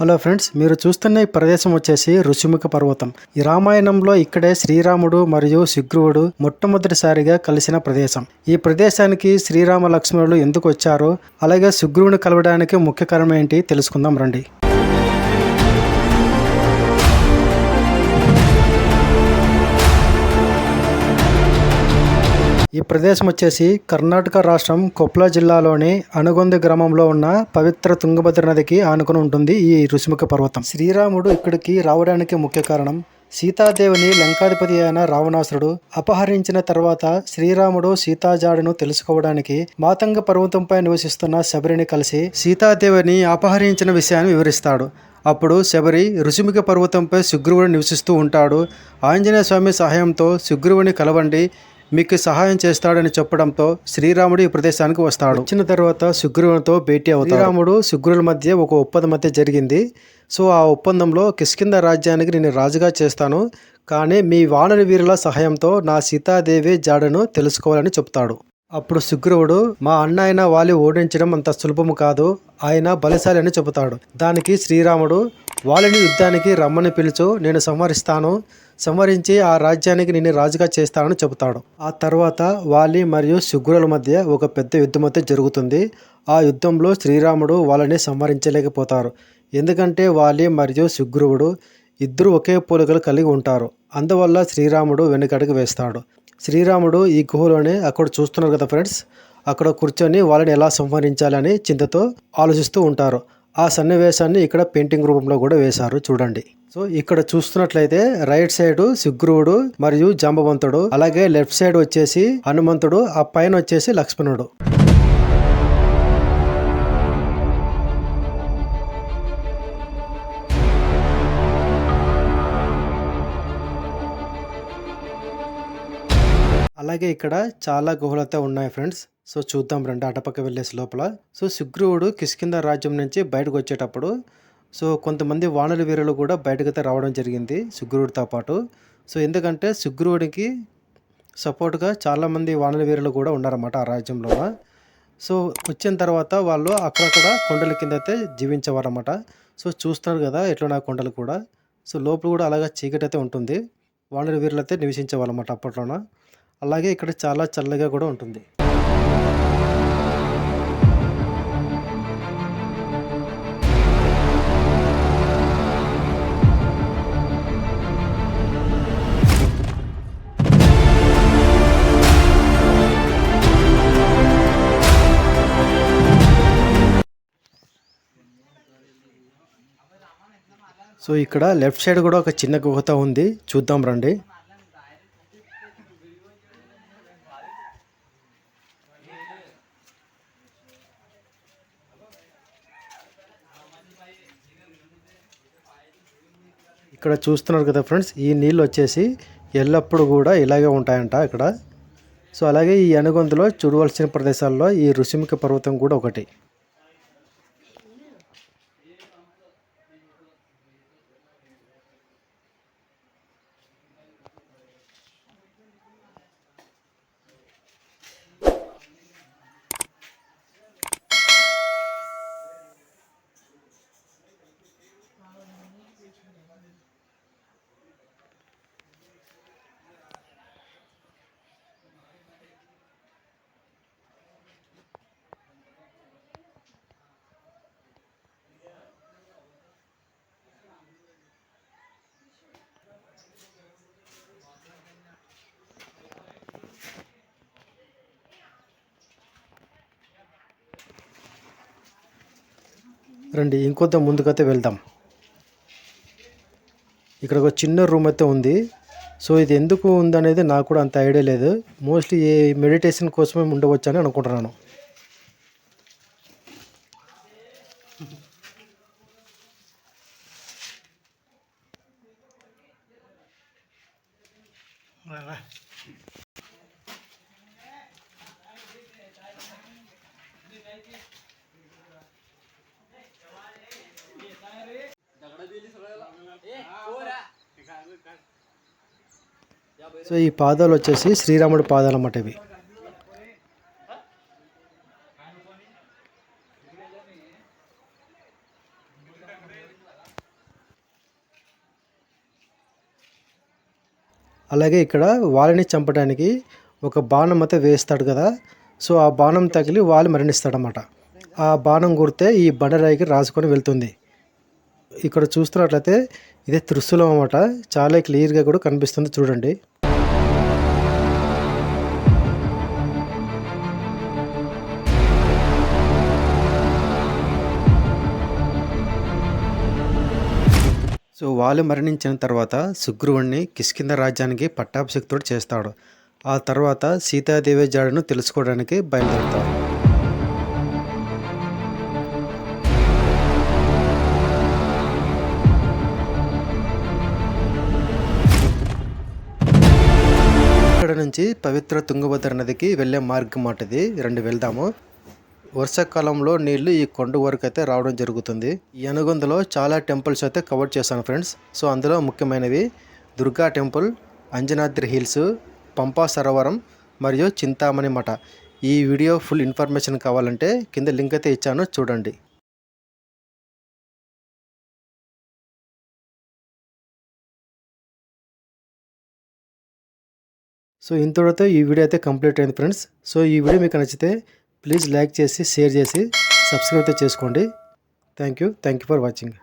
Hello friends మీరు చూస్తున్న ఈ ప్రదేశం వచ్చేసి ఋషిముఖ పర్వతం. ఈ రామాయణంలో ఇక్కడే శ్రీరాముడు మరియు శుగ్రీవుడు మొట్టమొదటిసారిగా కలిసిన ప్రదేశం. ఈ ప్రదేశానికి శ్రీరామ లక్ష్మణులు ఎందుకు వచ్చారో అలాగే శుగ్రీవుని కలవడానికి ముఖ్య కారణం ఏంటి తెలుసుకుందాం రండి. ఈ ప్రదేశం వచ్చేసి కర్ణాటక రాష్ట్రం కొప్లా జిల్లాలోని అనుగొంది గ్రామంలో ఉన్న పవిత్ర తుంగభద్ర నదికి ఆనుకుని ఉంటుంది ఈ ఋషిముఖ పర్వతం. శ్రీరాముడు ఇక్కడికి రావడానికి ముఖ్య కారణం సీతాదేవిని లంకాధిపతి అయిన రావణాసురుడు అపహరించిన తర్వాత శ్రీరాముడు సీతాజాడును తెలుసుకోవడానికి మాతంగ పర్వతంపై నివసిస్తున్న శబరిని కలిసి సీతాదేవిని అపహరించిన విషయాన్ని వివరిస్తాడు. అప్పుడు శబరి ఋషిముఖ పర్వతంపై సుగ్రీవుడు నివసిస్తూ ఉంటాడు. ఆంజనేయ స్వామి సహాయంతో సుగ్రీవుని కలవండి. మీకు సహాయం చేస్తాడని చెప్పడంతో శ్రీరాముడు ఈ ప్రదేశానికి వస్తాడు. వచ్చిన తర్వాత సుగ్రీవునితో భేటీ అవుతాడు. శ్రీరాముడు సుగ్రీవుల మధ్య ఒక ఒప్పందం మధ్య జరిగింది. సో ఆ ఒప్పందంలో కిష్కింద రాజ్యానికి నేను రాజుగా చేస్తాను. కానీ మీ వానర వీరుల సహాయంతో నా సీతాదేవి జాడను తెలుసుకోవాలని చెప్తాడు. అప్పుడు సుగ్రీవుడు మా అన్న అయిన వాలి ఓడించడం అంత సులభము కాదు. ఆయన బలశాలి అని చెబుతాడు. దానికి శ్రీరాముడు వాళ్ళని యుద్ధానికి రమ్మని పిలుచు నేను సంహరిస్తాను. సంహరించి ఆ రాజ్యానికి నేను రాజుగా చేస్తానని చెబుతాడు. ఆ తర్వాత వాలి మరియు శుగ్రుల మధ్య ఒక పెద్ద యుద్ధం అయితే జరుగుతుంది. ఆ యుద్ధంలో శ్రీరాముడు వాళ్ళని సంహరించలేకపోతారు. ఎందుకంటే వాలి మరియు శుగ్రువుడు ఇద్దరు ఒకే పోలికలు కలిగి ఉంటారు. అందువల్ల శ్రీరాముడు వెనుకడుగు వేస్తాడు. శ్రీరాముడు ఈ గుహలోనే అక్కడ చూస్తున్నారు కదా ఫ్రెండ్స్? అక్కడ కూర్చొని వాళ్ళని ఎలా సంహరించాలని చింతతో ఆలోచిస్తూ ఉంటారు. ఆ సన్నివేశాన్ని ఇక్కడ పెయింటింగ్ రూపంలో కూడా వేశారు చూడండి. సో ఇక్కడ చూస్తున్నట్లయితే రైట్ సైడ్ సుగ్రీవుడు మరియు జాంబవంతుడు అలాగే లెఫ్ట్ సైడ్ వచ్చేసి హనుమంతుడు ఆ పైన వచ్చేసి లక్ష్మణుడు. అలాగే ఇక్కడ చాలా గుహలతో ఉన్నాయి ఫ్రెండ్స్. సో చూద్దాం రండి అటపక్క వెళ్ళేసి లోపల. సో సుగ్రీవుడు కిష్కింద రాజ్యం నుంచి బయటకు వచ్చేటప్పుడు సో కొంతమంది వానర వీరులు కూడా బయటకైతే రావడం జరిగింది సుగ్రీవుడితో పాటు. సో ఎందుకంటే సుగ్రీవుడికి సపోర్ట్గా చాలామంది వానర వీరులు కూడా ఉన్నారన్నమాట ఆ రాజ్యంలో. సో వచ్చిన తర్వాత వాళ్ళు అక్కడక్కడ కొండల కింద అయితే జీవించేవారన్నమాట. సో చూస్తున్నారు కదా ఎట్లా కొండలు కూడా. సో లోపల కూడా అలాగా చీకటి అయితే ఉంటుంది. వానర వీరులు అయితే నివసించేవాళ్ళన్నమాట అప్పట్లోన. అలాగే ఇక్కడ చాలా చల్లగా కూడా ఉంటుంది. సో ఇక్కడ లెఫ్ట్ సైడ్ కూడా ఒక చిన్న గుహత ఉంది. చూద్దాం రండి. ఇక్కడ చూస్తున్నారు కదా ఫ్రెండ్స్ ఈ నీళ్ళు వచ్చేసి ఎల్లప్పుడూ కూడా ఇలాగే ఉంటాయంట ఇక్కడ. సో అలాగే ఈ అనుగొందులో చూడవలసిన ప్రదేశాల్లో ఈ ఋషిముఖ పర్వతం కూడా ఒకటి. రండి ఇంకొంత ముందుకైతే వెళ్దాం. ఇక్కడ ఒక చిన్న రూమ్ అయితే ఉంది. సో ఇది ఎందుకు ఉందనేది నాకు కూడా అంత ఐడియా లేదు. మోస్ట్లీ ఏ మెడిటేషన్ కోసమే ఉండవచ్చు అని అనుకుంటున్నాను. సో ఈ పాదాలు వచ్చేసి శ్రీరాముడి పాదాలు అన్నమాట ఇవి. అలాగే ఇక్కడ వాళ్ళని చంపడానికి ఒక బాణం అయితే వేస్తాడు కదా. సో ఆ బాణం తగిలి వాళ్ళు మరణిస్తాడనమాట ఆ బాణం గుర్తే ఈ బండరాయికి రాసుకొని వెళ్తుంది. ఇక్కడ చూస్తున్నట్లయితే ఇదే త్రిశూలం అన్నమాట. చాలా క్లియర్గా కూడా కనిపిస్తుంది చూడండి. సో వాళ్ళు మరణించిన తర్వాత సుగ్రీవుణ్ణి కిష్కింద రాజ్యానికి పట్టాభిషిక్తుడు చేస్తాడు. ఆ తర్వాత సీతాదేవి జాడను తెలుసుకోవడానికి బయలుదేరుతాడు. నుంచి పవిత్ర తుంగభద్ర నదికి వెళ్ళే మార్గం మాట ఇది రెండు వెళ్దాము. వర్షాకాలంలో నీళ్ళు ఈ కొండ వరకు అయితే రావడం జరుగుతుంది. ఈ అనుగొందలో చాలా టెంపుల్స్ అయితే కవర్ చేశాను ఫ్రెండ్స్. సో అందులో ముఖ్యమైనవి దుర్గా టెంపుల్ అంజనాద్రి హిల్స్ పంపా సరోవరం మరియు చింతామణి మఠ ఈ వీడియో ఫుల్ ఇన్ఫర్మేషన్ కావాలంటే కింద లింక్ అయితే ఇచ్చాను చూడండి. సో ఇంతటితో ఈ వీడియో అయితే కంప్లీట్ అయింది ఫ్రెండ్స్. సో ఈ వీడియో మీకు నచ్చితే ప్లీజ్ లైక్ చేసి షేర్ చేసి సబ్స్క్రైబ్ అయితే చేసుకోండి. Thank you thank you for watching